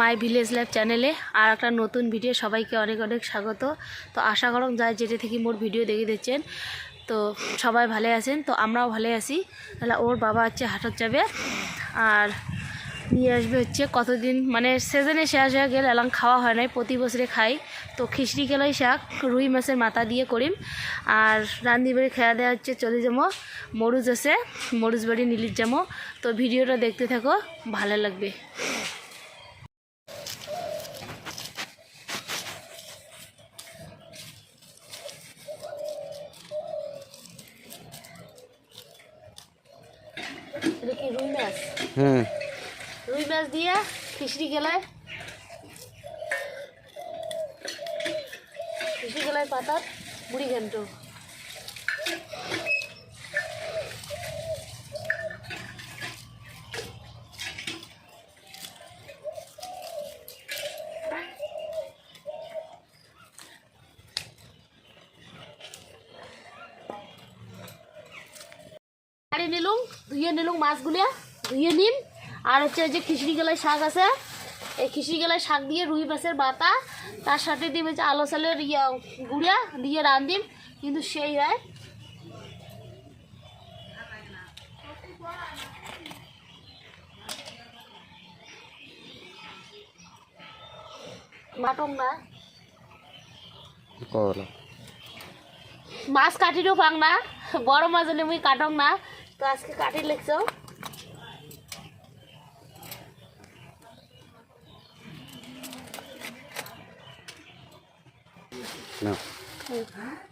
My village life চ্যানেলে আর একটা নতুন ভিডিও সবাইকে অনেক অনেক স্বাগত। তো আশা করম যায় যেটা থেকে মোর ভিডিও দেখে দিচ্ছেন, তো সবাই ভালো আছেন, তো আমরাও ভালো আছি। তাহলে ওর বাবা হচ্ছে হাটত যাবে আর নিয়ে আসবে হচ্ছে কতদিন মানে সিজনে শেষ হয়ে গেলে এলাম, খাওয়া হয় নাই, প্রতি বছরে খাই। তো খিচড়ি, কেলাই শাক, রুই মাছের মাথা দিয়ে করিম। আর রান্দি বাড়ি খেয়া দেওয়া হচ্ছে চলে যাব মরুজ আছে, মরুজ বাড়ি নীলির যাব। তো ভিডিওটা দেখতে থাকো, ভালো লাগবে এটা কি রুই মাছ হুম রুই মাছ দিয়ে খিচড়ি গেলায় খিচড়ি গেলায় পাতার মুড়ি ঘন্ট আরে নিলুম ধুয়ে নিলুম মাছগুলো ধুয়ে নিন আর হচ্ছে ওই যে খিচড়ি গেলায় শাক আছে এই খিচড়ি গেলায় শাক দিয়ে রুই মাছের বাতা তার সাথে দিয়ে হচ্ছে আলো সালের ইয়া গুঁড়া দিয়ে রান্ধিম কিন্তু সেই হয়। মাটন না। মাছ কাটিরও পাং না বড় মাছ হলে মুই কাটং না। তো আজকে কাটি লিখছো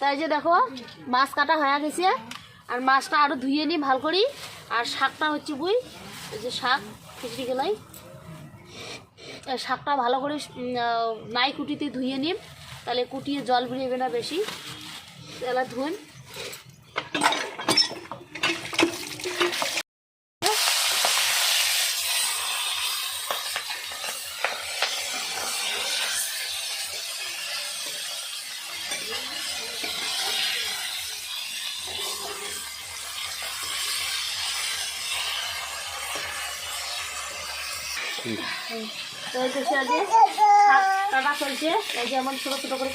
তাই যে দেখো, মাছ কাটা হয়ে গেছে। আর মাছটা আরও ধুয়ে নিই ভালো করি আর শাকটা হচ্ছে বুই, এই যে শাক, খিচড়ি গেলাই শাকটা ভালো করে নাই কুটিতে ধুয়ে নিম। তাহলে কুটিয়ে জল বেরিয়েবে না বেশি। তাহলে ধুন। তো যে চলছে যে করে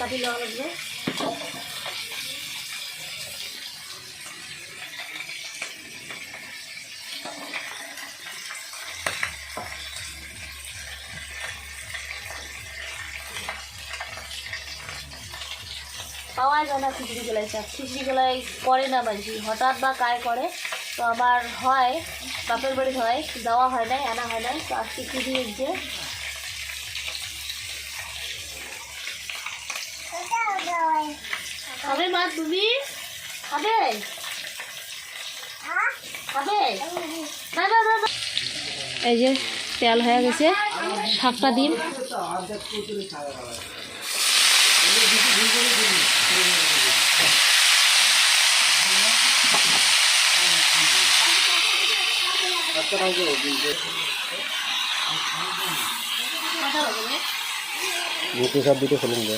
পাওয়া যায় না, খিচড়ি গেলাই শাক খিচড়ি গেলাই করে না বাজি হঠাৎ বা কায় করে। তো আমার হয়, বাপের বাড়ি হয়, দেওয়া হয় নাই, আনা হয় নাই। তো আজকে কি দিয়েছে খাবে মা তুমি? খাবে? খাবে? না না না না। এই যে তেল হয়ে গেছে শাকটা দিন মুখে সব দিকে ফেলুন গে।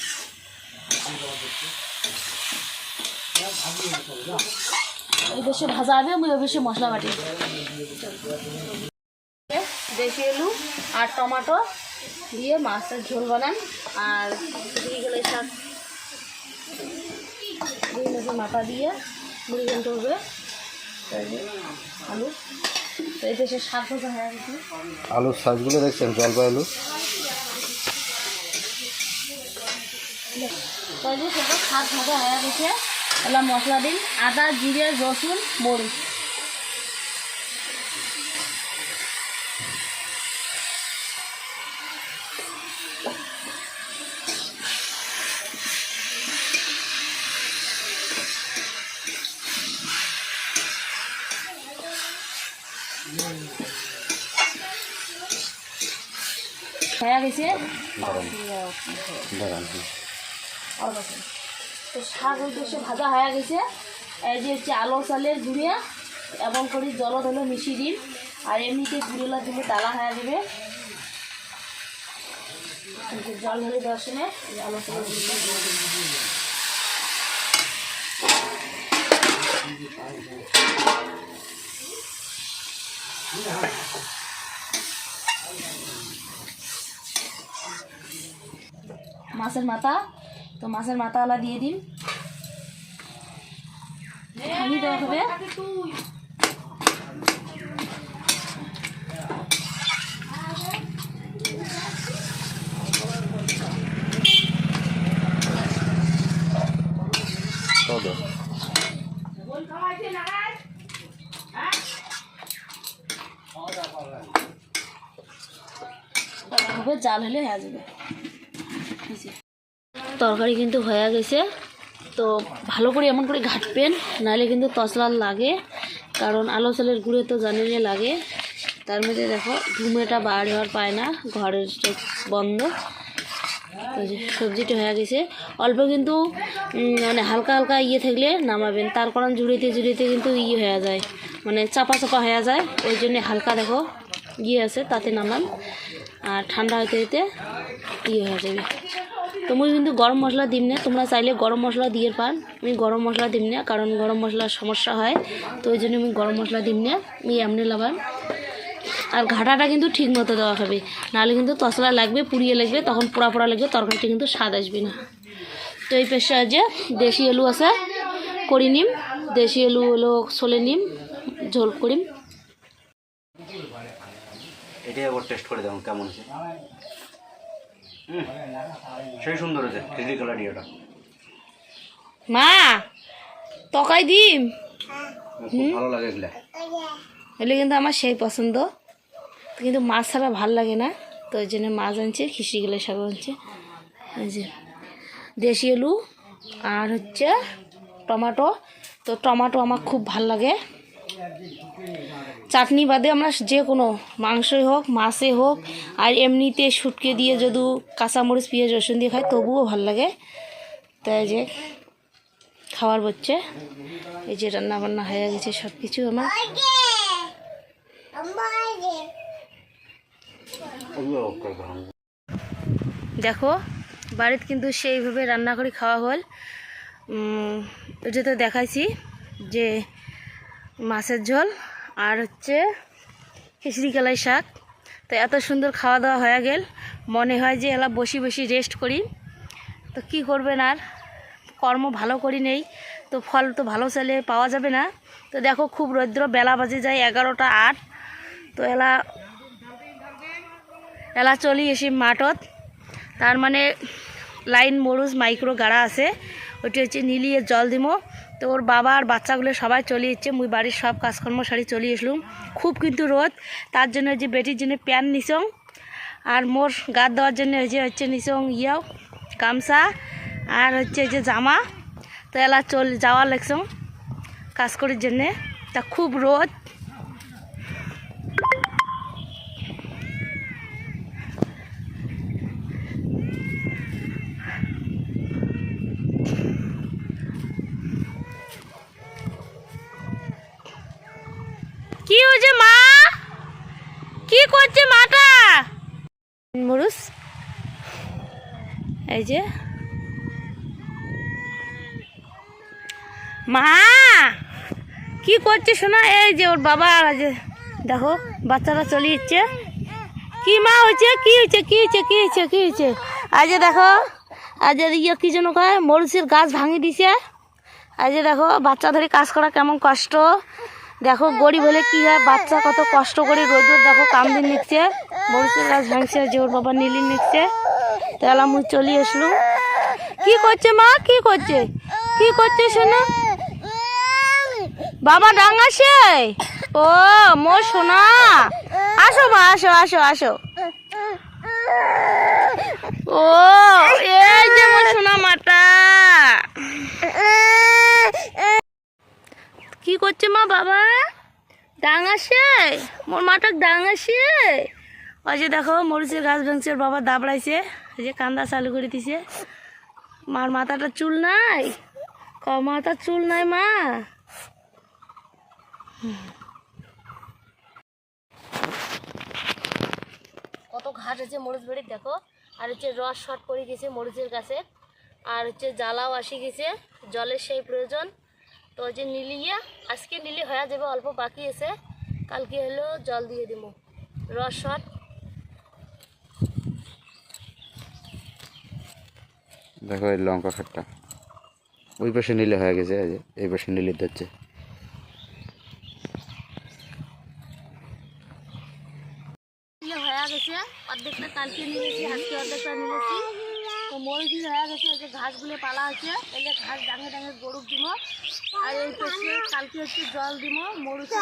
ওই বেশি ভাজা হবে আমি বেশি মশলা বাটি। দেশি আলু আর টমাটো দিয়ে মাছটার ঝোল বানান। আর দিয়ে গেলে শাক মাথা দিয়ে মুড়ি ঘন্ট হবে আলু। তো এই দেশে শাক ভাজা হয়ে গেছে। আলুর সাইজগুলো দেখছেন জলপাই আলু। যে সেটা শাক ভাজা হয়ে গেছে। এলাম মশলা দিন, আদা, জিরে, রসুন, মরিচ। হয়ে গেছে। তো শাক উদ্দেশ্যে ভাজা হয়ে গেছে। এই যে হচ্ছে আলো চালের গুঁড়িয়া এবং করে জল হলো মিশিয়ে দিন। আর এমনিতে গুঁড়োলা দিলে তালা হয়ে যাবে। জল ধরে দর্শনে আলো মাছের মাথা তো মাছের মাথাওয়ালা দিয়ে দিন। দেওয়া হবে। হবে। জাল হলে হয়ে যাবে। তরকারি কিন্তু হয়ে গেছে। তো ভালো করে এমন করে ঘাটবেন, নাহলে কিন্তু তসলার লাগে। কারণ আলো চালের গুঁড়ে তো জানিলে লাগে। তার মধ্যে দেখো ধুমেটা বার হওয়ার পায় না, ঘরের বন্ধ। সবজিটা হয়ে গেছে। অল্প কিন্তু মানে হালকা হালকা ইয়ে থাকলে নামাবেন। তার কারণ জুড়িতে জুড়িতে কিন্তু ইয়ে হয়ে যায়। মানে চাপা চাপা হয়ে যায়। ওই জন্য হালকা দেখো ইয়ে আছে, তাতে নামান। আর ঠান্ডা হইতে হইতে ইয়ে হয়ে যাবে। তো কিন্তু গরম মশলা দিম না। তোমরা চাইলে গরম মশলা দিয়ে পান। আমি গরম মশলা দিম না, কারণ গরম মশলার সমস্যা হয়। তো ওই জন্য আমি গরম মশলা দিম না আমি এমনি লাগান আর ঘাটাটা কিন্তু ঠিক মতো দেওয়া হবে। নাহলে কিন্তু তসলা লাগবে, পুড়িয়ে লাগবে, তখন পোড়া পোড়া লাগবে তরকারিটা কিন্তু স্বাদ আসবে না। তো এই পেশা যে দেশি আলু আছে, করি নিম। দেশি আলু হলো সোলে নিম, ঝোল করিম এটাই একবার টেস্ট করে দেখুন কেমন আছে সেই সুন্দর হয়েছে থ্রি কালার ইয়েটা মা তকাই দিম খুব ভালো লাগে এগুলা। এগুলো কিন্তু আমার সেই পছন্দ। কিন্তু মাছ ছাড়া ভালো লাগে না তো ওই জন্য মাছ আনছে খিচড়িগুলো সব আনছে। যে দেশি আলু আর হচ্ছে টমাটো। তো টমাটো আমার খুব ভালো লাগে। চাটনি বাদে আমরা যে কোনো মাংসই হোক মাছে হোক, আর এমনিতে শুটকে দিয়ে যদি কাঁচামরিচ, পেঁয়াজ, রসুন দিয়ে খাই, তবুও ভালো লাগে। তাই যে খাওয়ার বচ্ছে এই যে রান্না বান্না হয়ে গেছে সব কিছু আমার। দেখো, বাড়িতে কিন্তু সেইভাবে রান্না করে খাওয়া হল। ওটা তো দেখাইছি যে মাছের ঝোল আর হচ্ছে খিচড়ি কালাই শাক। তো এত সুন্দর খাওয়া দাওয়া হয়ে গেল। মনে হয় যে এলা বসি বসি রেস্ট করি। তো কি করবেন আর? কর্ম ভালো করি নেই। তো ফল তো ভালো চালে পাওয়া যাবে না। তো দেখো খুব রৌদ্র, বেলা বাজে যায় এগারোটা আট। তো এলা এলা চলি এসি মাঠত। তার মানে লাইন মরুজ মাইক্রো গাড়া আছে। ওইটা হচ্ছে নিলিয়ে জল দিমো। তো ওর বাবা আর বাচ্চাগুলো সবাই চলে যাচ্ছে মুই বাড়ির সব কাজকর্ম সারি চলে এসলুম। খুব কিন্তু রোদ। তার জন্য যে বেটির জন্য প্যান নিছং আর মোর গাদ দেওয়ার জন্য ওই যে হচ্ছে নিছং ইয়াও, গামছা আর হচ্ছে যে জামা। তো এলা চল, যাওয়া লাগছং কাজ করার জন্যে। তা খুব রোদ। মা? কি করছে মাটা? এই যে। মা! কি করছে শোনা, এই যে ওর বাবা দেখো, বাচ্চারা চলে যাচ্ছে। কি মা হয়েছে? কি হয়েছে? কি হয়েছে? কি হয়েছে? কি হয়েছে? আজ দেখো আজ ইয়ে কি যেন কয় মরুচের গাছ ভাঙি দিছে আজ দেখো বাচ্চা ধরে কাজ করা কেমন কষ্ট। দেখো, গরিব হলে কি হয়? বাচ্চা কত কষ্ট করে রোদ দেখো কামদিন নিচ্ছে। মরুচের গাছ ভাঙছে যে ওর বাবা নীলি নিচ্ছে। তাহলে মুই চলে আসলু। কি করছে মা? কি করছে? কি করছে শোনো? বাবা ডাঙাছে ও মোর সোনা। আসো মা, আসো আসো আসো। ও, এই যে মোর সোনা মাটা কি করছে মা বাবা? ডাং আসে? মোর মাটাক ডাং আসে? ওই যে দেখো, মরিচের গাছ ভাঙছে বাবা দাবড়াইছে, এই যে কান্দা চালু করে দিছে। মার মাথাটা চুল নাই? ক, মাথার চুল নাই মা? কত ঘাস আছে মরিচ বাড়ির, দেখো। আর হচ্ছে রস শর্ট পড়ে গেছে মরিচের গাছে। আর হচ্ছে জ্বালাও আসি গেছে, জলের সেই প্রয়োজন। তো যে নিলিয়া আজকে নিলি হয়ে যাবে অল্প বাকি আছে। কালকে হলো জল দিয়ে দিব রস শর্ট দেখো এই লঙ্কা খাটটা। ওই পাশে নিলে হয়ে গেছে এই পাশে নিলে নিলে হয়ে গেছে অর্ধেকটা কালকে নিয়েছি আজকে অর্ধেকটা নিয়েছি। তো মরিচ হয়ে গেছে, এই যে ঘাসগুলো পালা আছে, এই যে ঘাস ডাঙে ডাঙে গরুক দিব আর এই পাশে কালকে হচ্ছে জল দিব, মরিচের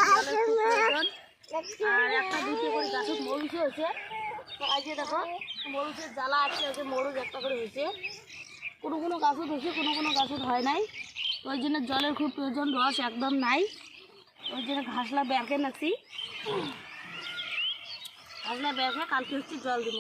আর একটা দুটো করে গাছত মরিচ হয়েছে। আজ যে দেখো, মরিচের জ্বালা আছে আজকে মরিচ একটা করে হয়েছে। কোনো কোনো গাছত হয়েছে কোনো কোনো গাছত হয় নাই। ওই জন্য জলের খুব প্রয়োজন, রস একদম নাই। ওই জন্য ঘাসলা ব্যাগে নাকি ঘাসলা ব্যাগে কালকে হচ্ছে জল দিব।